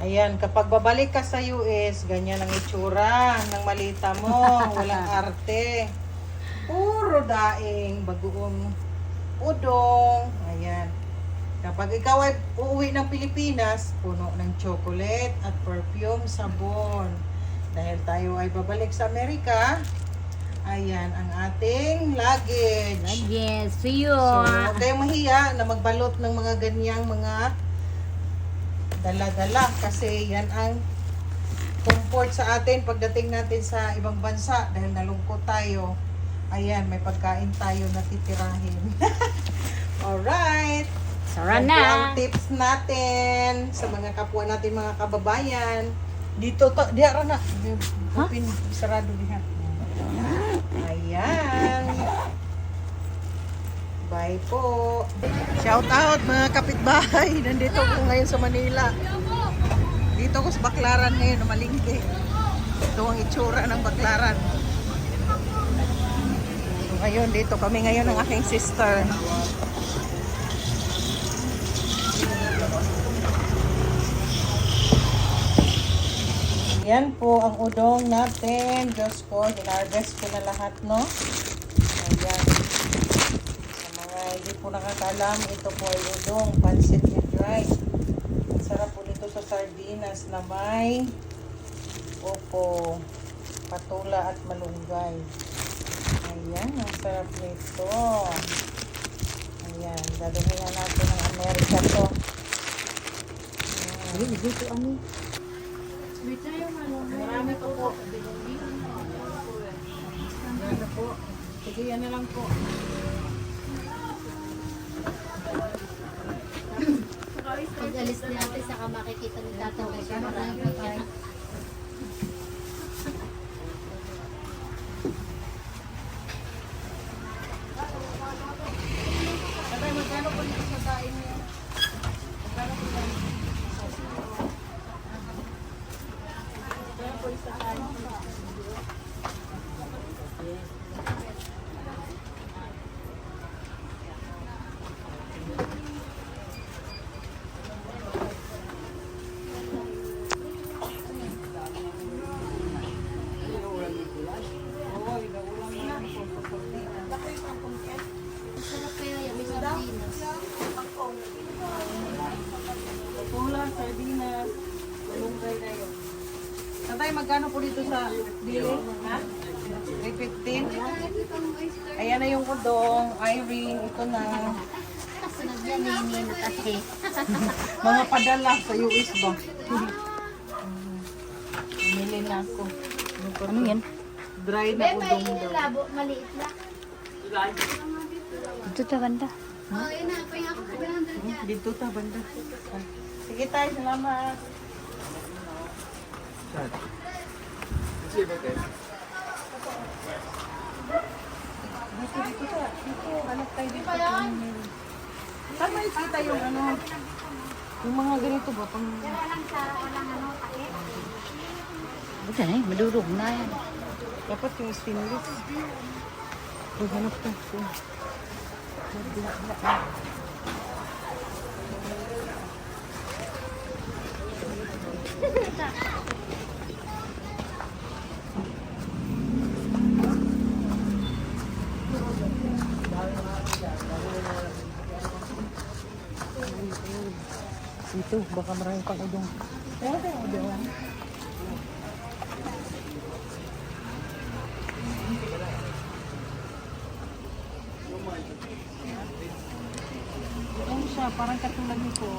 Ayan, kapag babalik ka sa US, ganyan ang itsura ng malita mo. Walang arte. Puro daing, bagoong udong. Ayan. Kapag ikaw ay uuwi ng Pilipinas, puno ng chocolate at perfume, sabon. Dahil tayo ay babalik sa Amerika, ayan ang ating luggage. Yes, see you. So, huwag kayong mahiya na magbalot ng mga ganyang mga dala-dala kasi yan ang comfort sa atin pagdating natin sa ibang bansa dahil nalungkot tayo. Ayan, may pagkain tayo na titirahin. Alright. Sara po ang na. tips natin sa mga kapwa natin mga kababayan. Dito to, diha ra na. Open, sarado diha. Ayan. Bye po. Shout out mga kapitbahay. Nandito ko ngayon sa Manila. Dito ko sa Baklaran ngayon, na malingki. Ito ang itsura ng Baklaran. So, ngayon, dito kami ngayon ng aking sister. Yan po ang udong natin. Diyos ko, hinarvest ko na lahat, no? Hindi po nakakalam, ito po ay udong, pancit with rice. Ang sarap po nito sa sardinas na may opo, patula at malunggay. Ayan, ang sarap nito. Ayan, dadalhin na natin ng Amerika to. Ay, dito ano? Marami po po. Na po. Sige, yan na lang po. Pag alis natin, saka makikita ni Tatang kasi marami ka. Tatay, magkano po dito sa kain niyo? Magkano po yan? Magkano po isa kain? Oy, naulang na. Sarap kaya yan, may sardinas. Pula, sardinas, malunggay na yun. Tatay, magkano po dito sa bili? Ha? 315? Ayan na yung udong, Irene, ito na. Mga padala sa US ba? Bumili na ako. Ano yan? Dry na udong daw. labo, maliit lang. Ito ta banda. Oh, yun na. Pahinga ako 700 yan. Dito ta, banda. Sige tayo, salamat. Dito, dito. Dito, hanap tayo dito. Saan yung ano? Yung mga ganito ba? Pang... Ano. Buta na eh, madurog na yan. Dapat yung stainless. Uy, hanap ka. Bila, bila, Ito, baka maraming pang udong. Meron tayong udong. Ano siya, parang katulad nito.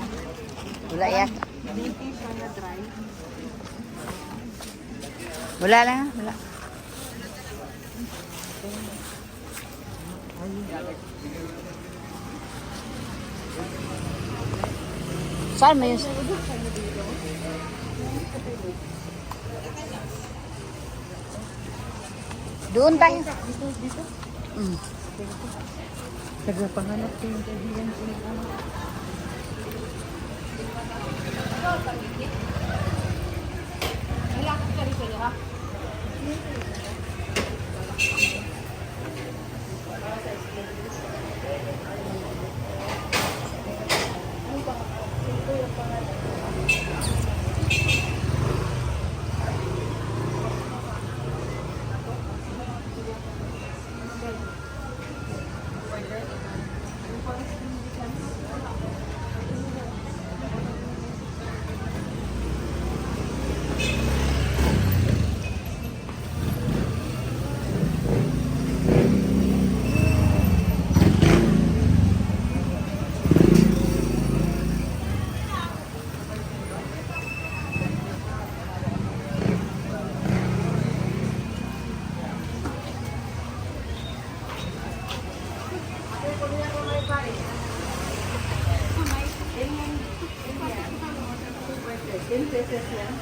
Wala yan. Hindi siya na dry. Wala lang, wala. Saan mo yun? Doon tayo. Dito, dito. Mm. Nagpapanganap ko yung kaibigan ko ng ano. 10 funny. Pesos yan.